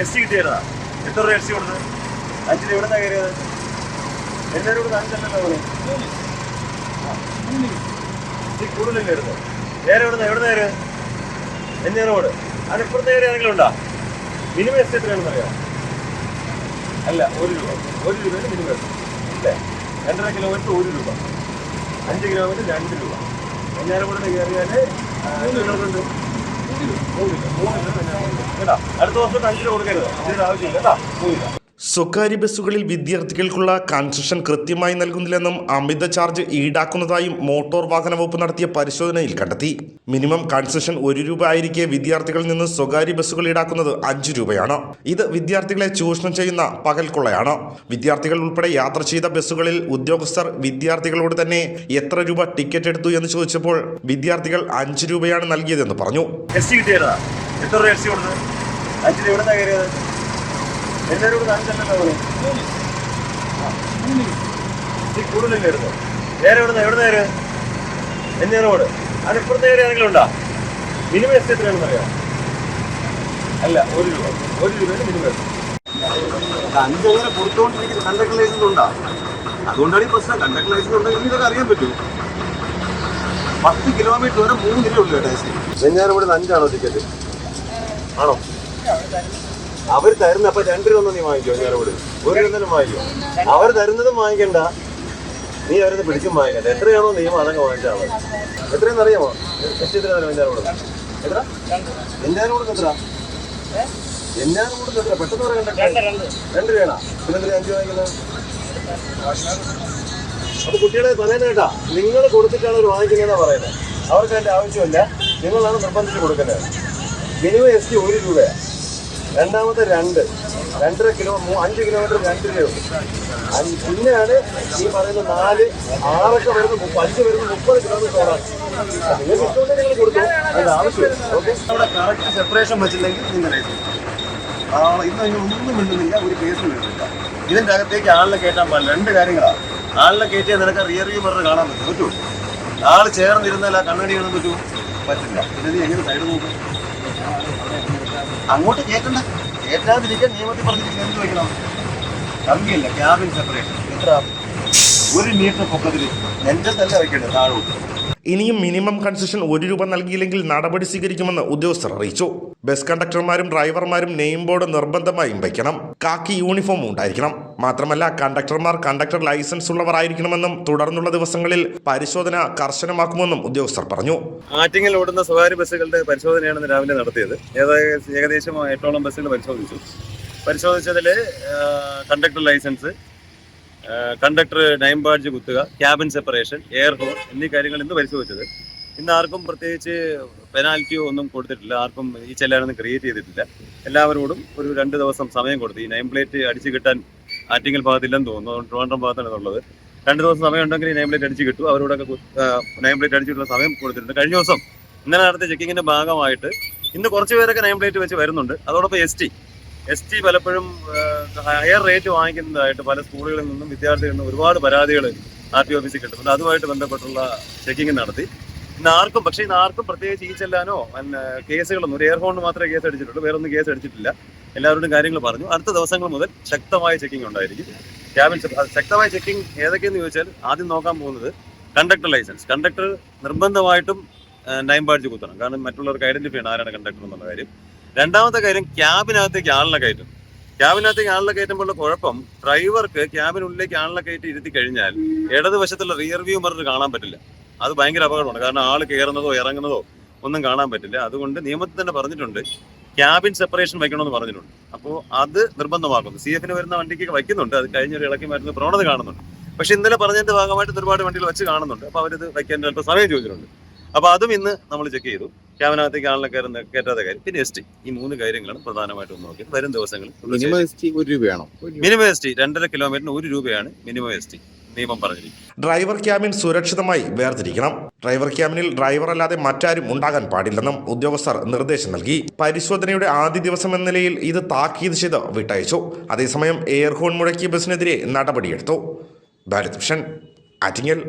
S C കിട്ടിയതാ. എത്ര രൂപ എസ് സി കൊടുത്തത് അഞ്ചിന് എവിടെ നിന്നാ കയറിയത്? എല്ലാവരും കൂടെ അഞ്ചല്ലല്ലോ ഈ കൂടുതലും കയറുന്നത്. നേരെ എവിടെ എവിടെ നേരെ എന്നെ റോഡ്. അതിപ്പുറത്തെ നേരെ ആരെങ്കിലും ഉണ്ടോ? മിനിമം എസ് എത്രയാണെന്ന് അറിയാം അല്ല ഒരു രൂപ. ഒരു രൂപയാണ് മിനിമം അല്ലേ? രണ്ടര കിലോമീറ്റർ ഒരു രൂപ. അഞ്ച് കിലോമീറ്റർ രണ്ട് രൂപ. എങ്ങനെ കൂടെ കയറിയാൽ അടുത്ത ദിവസം അഞ്ച് രൂപ കൊടുക്കരുത്. ഇതിന്റെ ആവശ്യമില്ല കേട്ടോ. മൂന്നില്ല സ്വകാര്യ ബസ്സുകളിൽ വിദ്യാർത്ഥികൾക്കുള്ള കൺസെഷൻ കൃത്യമായി നൽകുന്നില്ലെന്നും അമിത ചാർജ് ഈടാക്കുന്നതായും മോട്ടോർ വാഹന വകുപ്പ് നടത്തിയ പരിശോധനയിൽ കണ്ടെത്തി. മിനിമം കൺസെഷൻ ഒരു രൂപ ആയിരിക്കെ വിദ്യാർത്ഥികളിൽ നിന്ന് സ്വകാര്യ ബസ്സുകൾ ഈടാക്കുന്നത് അഞ്ച് രൂപയാണ്. ഇത് വിദ്യാർത്ഥികളെ ചൂഷണം ചെയ്യുന്ന പകൽക്കൊള്ളയാണ്. വിദ്യാർത്ഥികൾ ഉൾപ്പെടെ യാത്ര ചെയ്ത ബസ്സുകളിൽ ഉദ്യോഗസ്ഥർ വിദ്യാർത്ഥികളോട് തന്നെ എത്ര രൂപ ടിക്കറ്റ് എടുത്തു എന്ന് ചോദിച്ചപ്പോൾ വിദ്യാർത്ഥികൾ അഞ്ച് രൂപയാണ് നൽകിയതെന്ന് പറഞ്ഞു. എത്ര രൂപ എസ് സി കൊടുത്തത്? നിന്നാ കയറിയത്? എല്ലാവരും കൂടെ അഞ്ചല്ലല്ലോ പോലെ ഈ കൂടുതലും കയറുന്നത് നേരെ എവിടെ നിന്ന് എവിടെ നേരെ എന്നെ റോഡ്. അതിപ്പുറത്തെ നേരെ ഏതെങ്കിലും ഉണ്ടോ? മിനിമം എസ് എത്രയാണെന്ന് അറിയാം അല്ല ഒരു രൂപ. ഒരു രൂപയാണ് മിനിമം അഞ്ചങ്ങനെ കൊടുത്തുകൊണ്ടിരിക്കുന്ന കണ്ടക്ടർ ലൈസൻസ് ഉണ്ടോ? അതുകൊണ്ടാണ് ഈ പ്രശ്നം. കണ്ടക്ടർ ലൈസൻസ് ഉണ്ടെങ്കിൽ ഇതൊക്കെ അറിയാൻ പറ്റൂ. പത്ത് കിലോമീറ്റർ വരെ മൂന്ന് രൂപ ഉള്ളൂ ടാക്സി വെഞ്ഞാറമൂട് അഞ്ചാണോ ടിക്കറ്റ് ആണോ? അവർ തരുന്ന അപ്പൊ രണ്ട് രൂപ നീ വാങ്ങിക്കോ ഞാനോട്. ഒരു രൂപ വാങ്ങിക്കോ. അവർ തരുന്നതും വാങ്ങിക്കണ്ട. നീ അവരത് പിടിച്ചും വാങ്ങിക്കണ്ട. എത്രയാണോ നിയമം അതങ്ങ് വാങ്ങിച്ചാൽ മതി. എത്രയെന്ന് അറിയാമോ? എത്ര എത്ര? എത്ര വെഞ്ഞാറമൂട് എത്ര? വെഞ്ഞാറമൂട് എത്ര? പെട്ടെന്ന് പറയണ്ട. രണ്ട് രൂപയാണോ. പിന്നെ എന്തിനാ അഞ്ച് വാങ്ങിക്കുന്നത്? അപ്പൊ കുട്ടികളെ പറയുന്നത് കേട്ടാ നിങ്ങൾ കൊടുത്തിട്ടാണ് അവർ വാങ്ങിക്കുന്നതെന്നാ പറയുന്നത്. അവർക്ക് അതിന്റെ ആവശ്യമില്ല. നിങ്ങളാണ് നിർബന്ധിച്ച് കൊടുക്കുന്നത്. മിനിമം എസ് ടി ഒരു രൂപയാണ്. രണ്ടാമത്തെ രണ്ട്. രണ്ടര കിലോ അഞ്ച് കിലോമീറ്റർ രണ്ട് രൂപ പിന്നെയാണ് ഈ പറയുന്ന നാല് ആറൊക്കെ വരുന്ന അഞ്ച് വരുന്ന മുപ്പത് കിലോമീറ്റർ ഓടാണ് നിങ്ങൾക്ക് ഇഷ്ടമുണ്ടെങ്കിൽ നിങ്ങൾ കൊടുത്തു. അതിന്റെ ആവശ്യമില്ല. ഓക്കെ. അവിടെ കറക്റ്റ് സെപ്പറേഷൻ വെച്ചില്ലെങ്കിൽ നിങ്ങൾ ആ ഇന്ന് ഒന്നും മിണ്ടുന്നില്ല ഒരു കേസും വരുന്നില്ല ഇതിന്റെ അകത്തേക്ക് ആളിനെ കയറ്റാൻ പാടില്ല. രണ്ട് കാര്യങ്ങളാണ്. ആളിനെ കയറ്റിയാൽ നിനക്ക് റിയർ വ്യൂ പറഞ്ഞ് കാണാൻ പറ്റും. പറ്റൂ. ആൾ ചേർന്നിരുന്നാൽ ആ കണ്ണടി കാണാൻ പറ്റൂ പറ്റില്ല പിന്നെ നീ എങ്ങനെ സൈഡ് നോക്കും? അങ്ങോട്ട് കയറ്റണ്ട കയറ്റാതിരിക്കാൻ നിയമത്തിൽ പറഞ്ഞിരിക്കുന്നത് എന്ത് വയ്ക്കണം കമ്പിയല്ല ക്യാബിൻ സെപ്പറേഷൻ എത്ര ഒരു മീറ്റർ പൊക്കത്തിൽ തന്നെ താഴോട്ട്. ഇനിയും മിനിമം കൺസെഷൻ ഒരു രൂപ നൽകിയില്ലെങ്കിൽ നടപടി സ്വീകരിക്കുമെന്ന് ഉദ്യോഗസ്ഥർ അറിയിച്ചു. ബസ് കണ്ടക്ടർമാരും ഡ്രൈവർമാരും നെയിം ബോർഡ് നിർബന്ധമായും വയ്ക്കണം കാക്കി യൂണിഫോം ഉണ്ടായിരിക്കണം. മാത്രമല്ല കണ്ടക്ടർമാർ കണ്ടക്ടർ ലൈസൻസ് ഉള്ളവർ ആയിരിക്കണമെന്നും തുടർന്നുള്ള ദിവസങ്ങളിൽ പരിശോധന കർശനമാക്കുമെന്നും ഉദ്യോഗസ്ഥർ പറഞ്ഞു. ആറ്റിങ്ങിൽ ഓടുന്ന സ്വകാര്യ ബസ്സുകളുടെ പരിശോധനയാണ് രാവിലെ നടത്തിയത്. ഏകദേശം എട്ടോളം ബസ്സുകൾ പരിശോധിച്ചു. പരിശോധിച്ചതിൽ conductor licence conductor name badge കുത്തുക cabin separation air horn എന്നീ കാര്യങ്ങൾ ഇന്ന് പരിശോധിച്ചത്. ഇന്ന് ആർക്കും പ്രത്യേകിച്ച് പെനാൽറ്റിയോ ഒന്നും കൊടുത്തിട്ടില്ല ആർക്കും ഈ ചെല്ലാനൊന്നും ക്രിയേറ്റ് ചെയ്തിട്ടില്ല. എല്ലാവരോടും ഒരു രണ്ട് ദിവസം സമയം കൊടുത്തു ഈ നൈം പ്ലേറ്റ് അടിച്ചു കിട്ടാൻ ആറ്റിങ്ങൽ ഭാഗത്തില്ലെന്ന് തോന്നുന്നു. ട്രിവാൻഡ്രം ഭാഗത്താണ് ഉള്ളത് രണ്ട് ദിവസം സമയം ഉണ്ടെങ്കിൽ ഈ നൈം പ്ലേറ്റ് അടിച്ചു കിട്ടും. അവരോടൊക്കെ നൈം പ്ലേറ്റ് അടിച്ചിട്ടുള്ള സമയം കൊടുത്തിട്ടുണ്ട്. കഴിഞ്ഞ ദിവസം ഇന്നലെ നടത്തിയ ചെക്കിങ്ങിന്റെ ഭാഗമായിട്ട് ഇന്ന് കുറച്ച് പേരൊക്കെ നൈം പ്ലേറ്റ് വെച്ച് വരുന്നുണ്ട്. അതോടൊപ്പം എസ് ടി എസ് ടി പലപ്പോഴും ഹയർ റേറ്റ് വാങ്ങിക്കുന്നതായിട്ട് പല സ്കൂളുകളിൽ നിന്നും വിദ്യാർത്ഥികളിൽ നിന്നും ഒരുപാട് പരാതികൾ ആർ ടി ഓഫീസിൽ കിട്ടുന്നുണ്ട്. അതുമായിട്ട് ബന്ധപ്പെട്ടുള്ള ചെക്കിങ് നടത്തി. ഇന്ന് ആർക്കും പക്ഷേ ഇന്ന് ആർക്കും പ്രത്യേകിച്ച് ഈ ചെല്ലാനോ കേസുകളൊന്നും ഒരു എയർഫോൺ മാത്രമേ കേസ് അടിച്ചിട്ടുള്ളൂ വേറൊന്നും കേസ് അടിച്ചിട്ടില്ല. എല്ലാവരോടും കാര്യങ്ങൾ പറഞ്ഞു. അടുത്ത ദിവസങ്ങൾ മുതൽ ശക്തമായ ചെക്കിംഗ് ഉണ്ടായിരിക്കും. ക്യാബിൻ ശക്തമായ ചെക്കിംഗ് ഏതൊക്കെയെന്ന് ചോദിച്ചാൽ ആദ്യം നോക്കാൻ പോകുന്നത് കണ്ടക്ടർ ലൈസൻസ് കണ്ടക്ടർ നിർബന്ധമായിട്ടും നൈം ബാഡ്ജ് കുത്തണം. കാരണം മറ്റുള്ളവർക്ക് ഐഡന്റിഫൈ ആണ് ആരാണ് കണ്ടക്ടർ എന്നുള്ള കാര്യം. രണ്ടാമത്തെ കാര്യം ക്യാബിനകത്തേക്ക് ആളിനെ കയറ്റും. ക്യാബിനകത്തേക്ക് ആളിനെ കയറ്റുമ്പോഴുള്ള കുഴപ്പം ഡ്രൈവർക്ക് ക്യാബിനുള്ളിലേക്ക് ആളിനെ കയറ്റി ഇരുത്തി കഴിഞ്ഞാൽ ഇടതുവശത്തുള്ള റിയർ വ്യൂ മിറർ കാണാൻ പറ്റില്ല. അത് ഭയങ്കര അപകടമാണ്. കാരണം ആൾ കയറുന്നതോ ഇറങ്ങുന്നതോ ഒന്നും കാണാൻ പറ്റില്ല. അതുകൊണ്ട് നിയമത്തിൽ തന്നെ പറഞ്ഞിട്ടുണ്ട് ക്യാബിൻ സെപ്പറേഷൻ വയ്ക്കണമെന്ന് പറഞ്ഞിട്ടുണ്ട്. അപ്പോൾ അത് നിർബന്ധമാക്കുന്നു. സി എഫിന് വരുന്ന വണ്ടിക്ക് വയ്ക്കുന്നുണ്ട്. അത് കഴിഞ്ഞൊരു ഇളക്കി മാറ്റുന്ന പ്രവണത കാണുന്നുണ്ട്. പക്ഷെ ഇന്നലെ പറഞ്ഞതിന്റെ ഭാഗമായിട്ട് ഒരുപാട് വണ്ടികൾ വെച്ച് കാണുന്നുണ്ട്. അപ്പോൾ അവരിത് വയ്ക്കാൻ ചിലപ്പോൾ സമയം ചോദിച്ചിട്ടുണ്ട്. അപ്പോൾ അതും ഇന്ന് നമ്മൾ ചെക്ക് ചെയ്തു. ക്യാബിനകത്തേക്ക് ആളിനെ കയറുന്ന കയറ്റാത്ത കാര്യം. പിന്നെ എസ് ടി ഈ മൂന്ന് കാര്യങ്ങളാണ് പ്രധാനമായിട്ടും നോക്കിയത്. വരും ദിവസങ്ങളിൽ മിനിമം എസ് ടി ഒരു രൂപയാണോ മിനിമം എസ് ടി രണ്ടര കിലോമീറ്ററിന് ഒരു രൂപയാണ് മിനിമം എസ് ടി നിയമം പറഞ്ഞിരിക്കും ഡ്രൈവർ ക്യാബിൻ സുരക്ഷിതമായി വേർതിരിക്കണം. ഡ്രൈവർ ക്യാബിനിൽ ഡ്രൈവർ അല്ലാതെ മറ്റാരും ഉണ്ടാകാൻ പാടില്ലെന്നും ഉദ്യോഗസ്ഥർ നിർദ്ദേശം നൽകി. പരിശോധനയുടെ ആദ്യ ദിവസം എന്ന നിലയിൽ ഇത് താക്കീത് ചെയ്ത് വിട്ടയച്ചു. അതേസമയം എയർഹോൺ മുഴക്കിയ ബസിനെതിരെ നടപടിയെടുത്തു. ഭാരത് ഭൂഷൺ ആറ്റിങ്ങൽ.